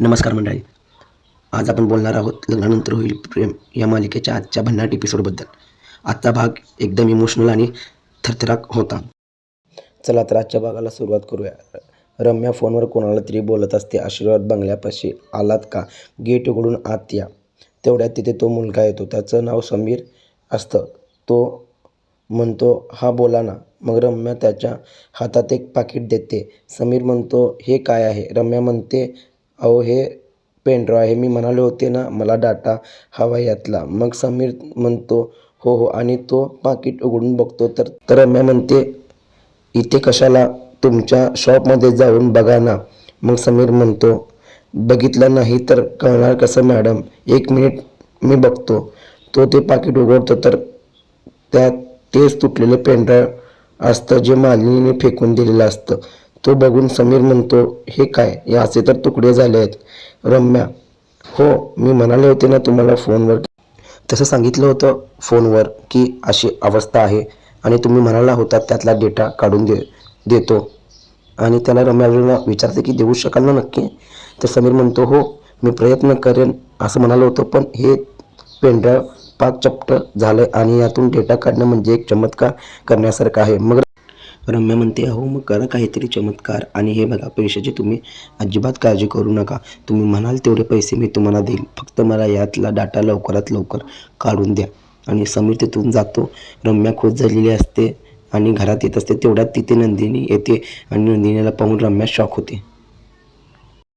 नमस्कार मंडळी. आज आपण बोलणार आहोत लग्नानंतर होईल प्रेम या मालिकेच्या आजच्या भन्नाट एपिसोडबद्दल आजचा भाग एकदम इमोशनल आणि थरथराक होता. चला तर आजच्या भागाला सुरुवात करूया. रम्या फोनवर कोणाला तरी बोलत असते आशीर्वाद बंगल्यापाशी आलात का? गेट उघडून आत या. तेवढ्यात तिथे तो मुलगा येतो. त्याचं नाव समीर असतं. तो म्हणतो हा बोला ना. मग रम्या त्याच्या हातात एक पाकिट देते. समीर म्हणतो हे काय आहे? रम्या म्हणते अहो हे पेनड्रॉ आहे. मी म्हणाले होते ना मला डाटा हवा यातला. मग समीर म्हणतो हो हो. आणि तो पाकिट उघडून बघतो. तर तर रम्या म्हणते इथे कशाला तुमच्या शॉपमध्ये जाऊन बघा ना. मग समीर म्हणतो बघितलं नाही तर कळणार कसं मॅडम एक मिनिट मी बघतो. तो ते पाकिट उघडतो. तर त्यात तेच तुटलेलं पेनड्राईव्ह असतं जे मालिनीने फेकून दिलेलं असतं. तो बघून समीर म्हणतो हे काय? याचे तर तुकडे झाले आहेत. रम्या हो मी म्हणाले होते ना तुम्हाला फोनवर तसं सांगितलं होतं फोनवर की अशी अवस्था आहे आणि तुम्ही म्हणाला होता त्यातला डेटा काढून दे देतो. आणि त्याला रम्याला विचारते की देऊ शकाल ना नक्की? तर समीर म्हणतो हो मी प्रयत्न करेन असं म्हणालो होतं. पण हे पेनड्राईव्ह पाच चपट झालं आणि यातून डेटा काढणं म्हणजे एक चमत्कार करण्यासारखं आहे. मग रम्या म्हणते अहो मग करा काहीतरी चमत्कार. आणि हे बघा पैशाची तुम्ही अजिबात काळजी करू नका. तुम्ही म्हणाल तेवढे पैसे मी तुम्हाला देईल. फक्त मला यातला डाटा लवकरात लवकर काढून द्या. आणि समीर तिथून जातो. रम्या खुश झालेली असते आणि घरात येत असते. तेवढ्यात तिथे नंदिनी येते आणि नंदिनीला पाहून रम्या शॉक होते.